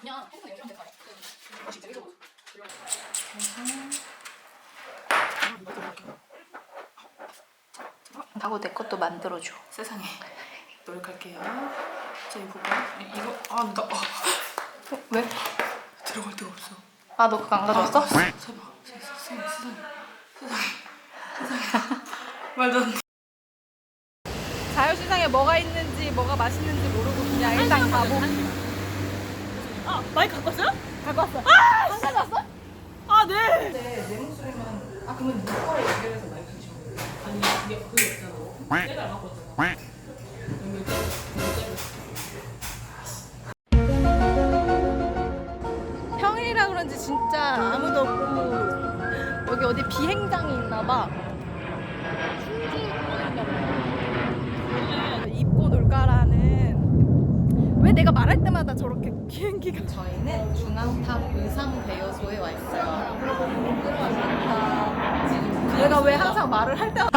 그냥 될까요? 다시 되게 좋아. 하고 내 것도 만들어줘. 세상에 노력할게요. 자, 이 부분 이- 이거 아 나. 어. 왜? 들어갈 데가 없어. 아 너 그거 안 가져왔어? 아, 세상에 세상에 세상에 세상에 세상에 말도 안 돼. 자유시장에 뭐가 있는지 뭐가 맛있는지 모르고 그냥 일단 가보. 아 마이크 갖고 왔어요? 갖고 왔어. 아! 안 가져왔어? 아 네. 근데 내 목소리만 아 그러면 누가에 연결해서 마이크 주시면 돼요? 아니 이게 그게 있잖아. 내가 안 갖고 왔잖아. 평일이라 그런지 진짜 아무도 없고 여기 어디 비행장이 있나 봐. 입고 놀까라는 왜 내가 말할 때마다 저렇게 비행기가. 저희는 중앙탑 의상 대여소에 와 있어요. 얘가 왜 항상 말을 할 때마다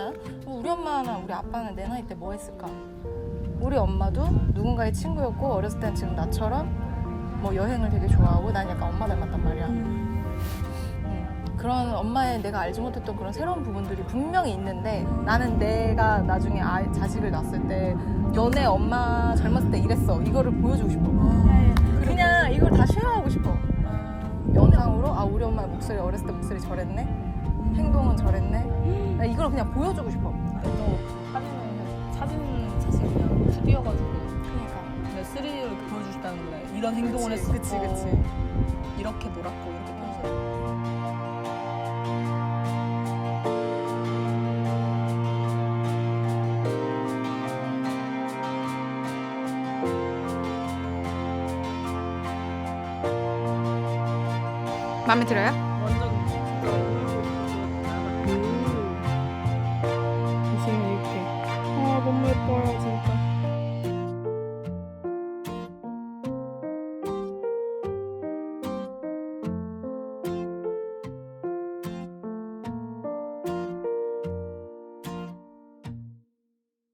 하자. 우리 엄마나 우리 아빠는 내 나이 때 뭐 했을까? 우리 엄마도 누군가의 친구였고 어렸을 땐 지금 나처럼 뭐 여행을 되게 좋아하고 난 약간 엄마 닮았단 말이야. 음, 그런 엄마의 내가 알지 못했던 그런 새로운 부분들이 분명히 있는데 나는 내가 나중에 아, 자식을 낳았을 때 연애 엄마 젊었을 때 이랬어 이거를 보여주고 싶어. 그냥 이걸 다 쉐어하고 싶어. 영상으로 아 우리 엄마 목소리 어렸을 때 목소리 저랬네 행동은 저랬네 나 이걸 그냥 보여주고 싶어 또 사진은 사진 사진 그냥 다 띄어가지고 그러니까 그냥 3D로 이렇게 보여주고 싶다는 거래. 이런 행동을 했었고 그치 그치 이렇게 놀았고 이렇게 평소에. 마음에 들어요?